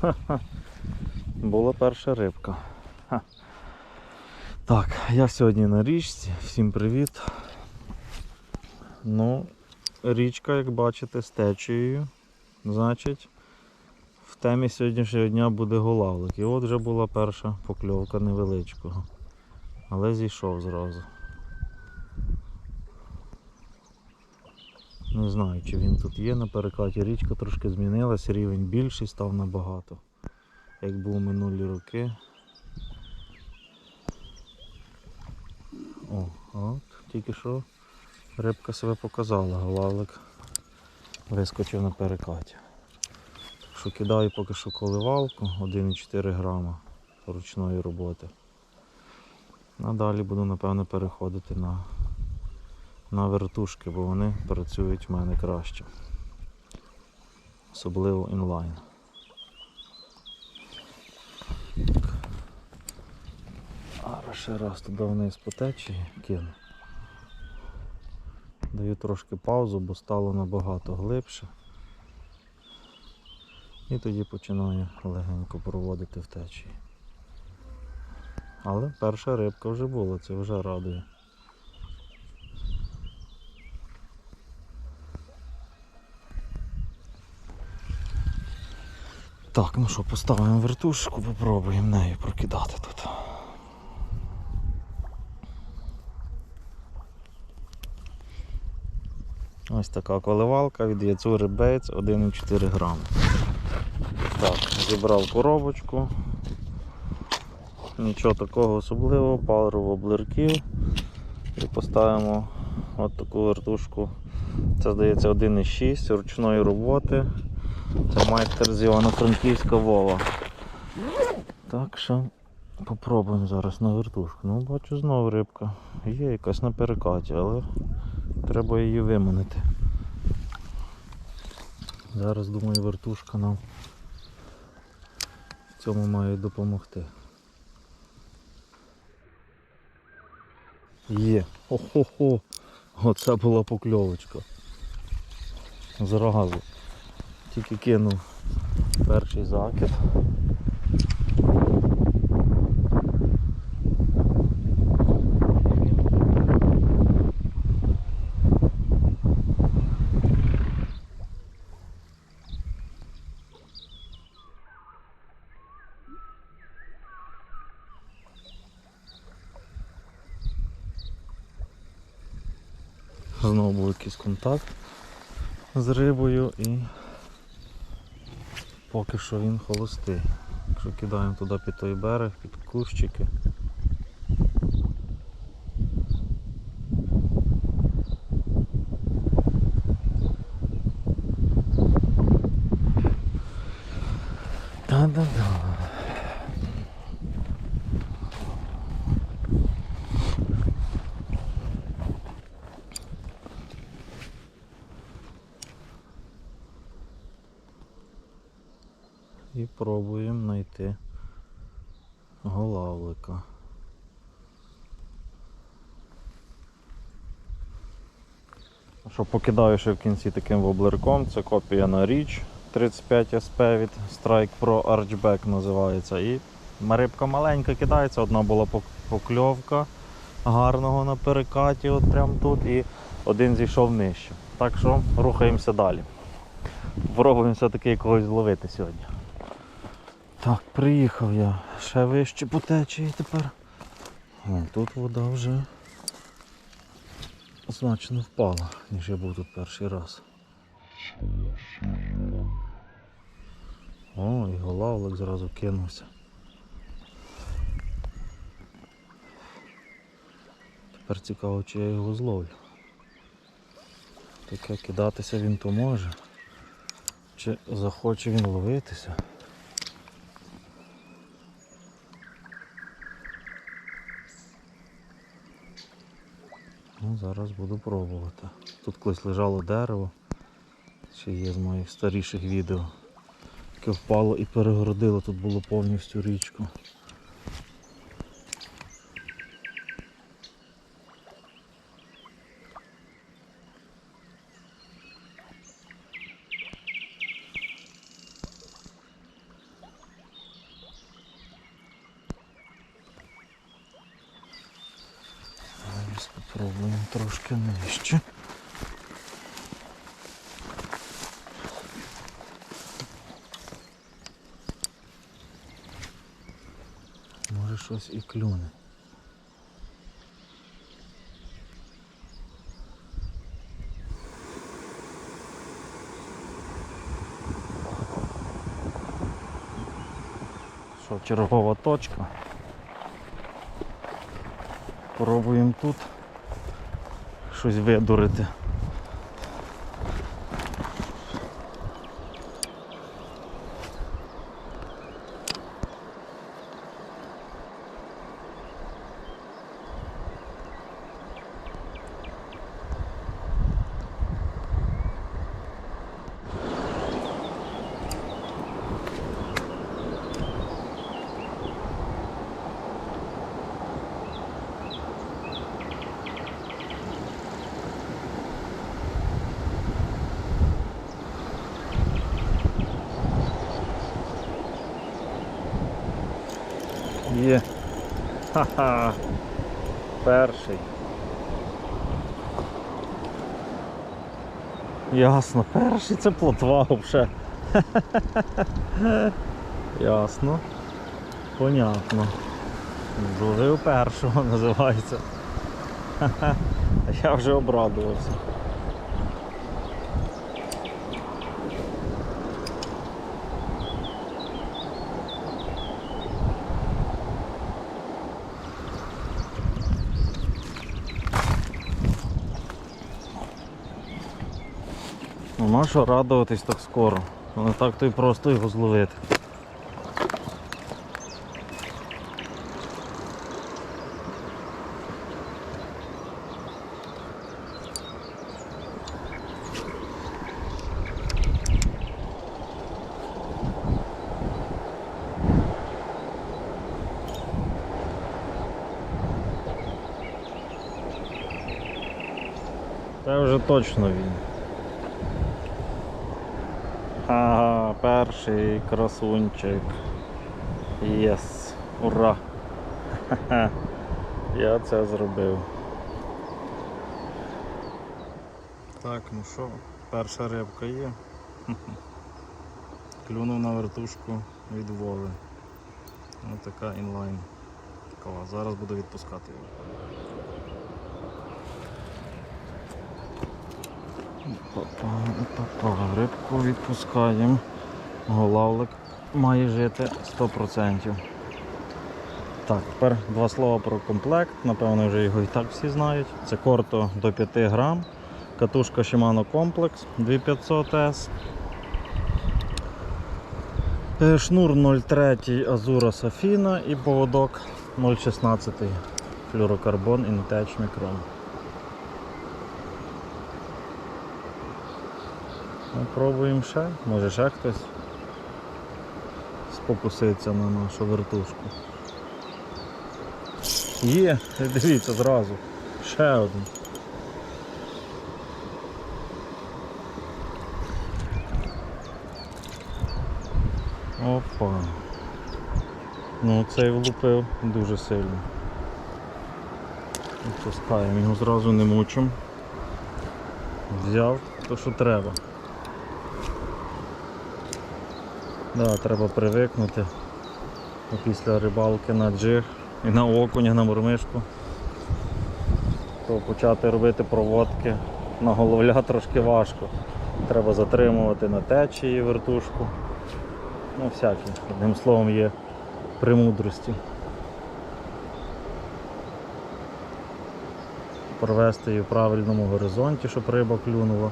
Була перша рибка. Так, я сьогодні на річці. Всім привіт. Ну, річка, як бачите, з течією. Значить, в темі сьогоднішнього дня буде голавлик. І от вже була перша покльовка невеличкого. Але зійшов зразу. Не знаю, чи він тут є на перекаті. Річка трошки змінилась, рівень більший став набагато, як був минулі роки. О, от, тільки що рибка себе показала, голавлик вискочив на перекаті. Що кидаю поки що коливалку 1,4 грама ручної роботи. А далі буду напевно переходити на, на вертушки, бо вони працюють в мене краще. Особливо інлайн. А ще раз туди вниз по течії кину. Даю трошки паузу, бо стало набагато глибше. І тоді починаю легенько проводити в течії. Але перша рибка вже була, це вже радує. Так, ну що, поставимо вертушку, попробуємо нею прокидати тут. Ось така коливалка від яцури Бейтс 1,4 грам. Так, зібрав коробочку. Нічого такого особливого, пару воблерків і поставимо от таку вертушку. Це здається 1,6 ручної роботи. Це майстер з Івано-Франківська Вова. Так що попробуємо зараз на вертушку. Ну бачу знову рибка. Є якась на перекаті, але треба її виманити. Зараз думаю вертушка нам в цьому має допомогти. Є. Хо-хо-хо. Оце була покльовочка. Зразу. Тільки кинув перший закид. Знову був якийсь контакт з рибою і поки що він холостий. Якщо кидаємо туди під той берег, під кущики. Та-да-да. І пробуємо знайти голавлика. Що покидаю ще в кінці таким воблерком, це копія на річ 35 SP від Strike Pro Archback називається. І рибка маленька кидається, одна була покльовка гарного на перекаті, от прямо тут, і один зійшов нижче. Так що рухаємося далі. Пробуємо все-таки якогось зловити сьогодні. Так, приїхав я ще вище по течії тепер. Тут вода вже значно впала, ніж я був тут перший раз. О, і голавлик зразу кинувся. Тепер цікаво, чи я його зловлю. Таке кидатися він то може. Чи захоче він ловитися? Ну, зараз буду пробувати. Тут колись лежало дерево, ще є з моїх старіших відео, яке впало і перегородило, тут було повністю річку. Трошки нижче. Може щось і клюне. Що, чергова точка. Пробуємо тут щось видурити. Є. Ха-ха. Перший. Ясно, перший це плотва взагалі. Ясно. Понятно. Зловив першого називається. Я вже обрадувався. Ну нащо радуватись так скоро? Не так то й просто його зловити. Це вже точно він. Ага, перший красунчик. Єс. Ура! Ха-ха. Я це зробив. Так, ну що, перша рибка є. Клюнув на вертушку від Вови. Ось така інлайн. Зараз буду відпускати його. Рибку відпускаємо. Голавлик має жити 100%. Так, тепер два слова про комплект. Напевно, вже його і так всі знають. Це корто до 5 грам. Катушка Shimano Complex 2500S. Е, Шнур 0,3 Azura Safina і поводок 0,16 флюрокарбон Intech Micron. Ну, пробуємо ще, може ще хтось спокуситься на нашу вертушку. Є, дивіться зразу. Ще один. Опа. Ну цей влупив дуже сильно. Відпускаємо, його зразу не мучимо. Взяв то, що треба. Да, треба привикнути після рибалки на джиг і на окуня, на мурмишку. То почати робити проводки на головля трошки важко. Треба затримувати на течії вертушку. Ну, всякі, одним словом, є премудрості. Провести її в правильному горизонті, щоб риба клюнула.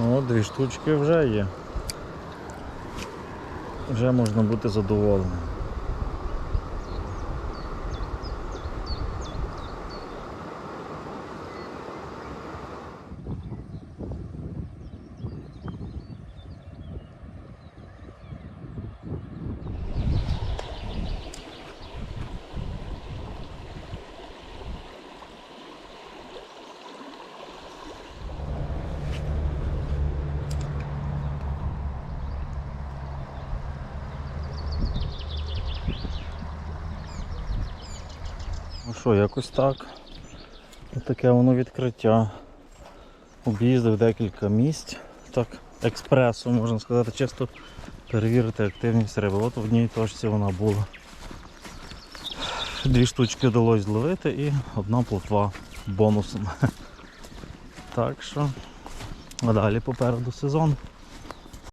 О, дві штучки вже є. Вже можна бути задоволеним. Що, якось так. Таке воно відкриття. Об'їздив декілька місць. Так, експресом, можна сказати, чисто перевірити активність риби. От в одній точці вона була. Дві штучки вдалося зловити і одна плотва бонусом. Так що, а далі попереду сезон.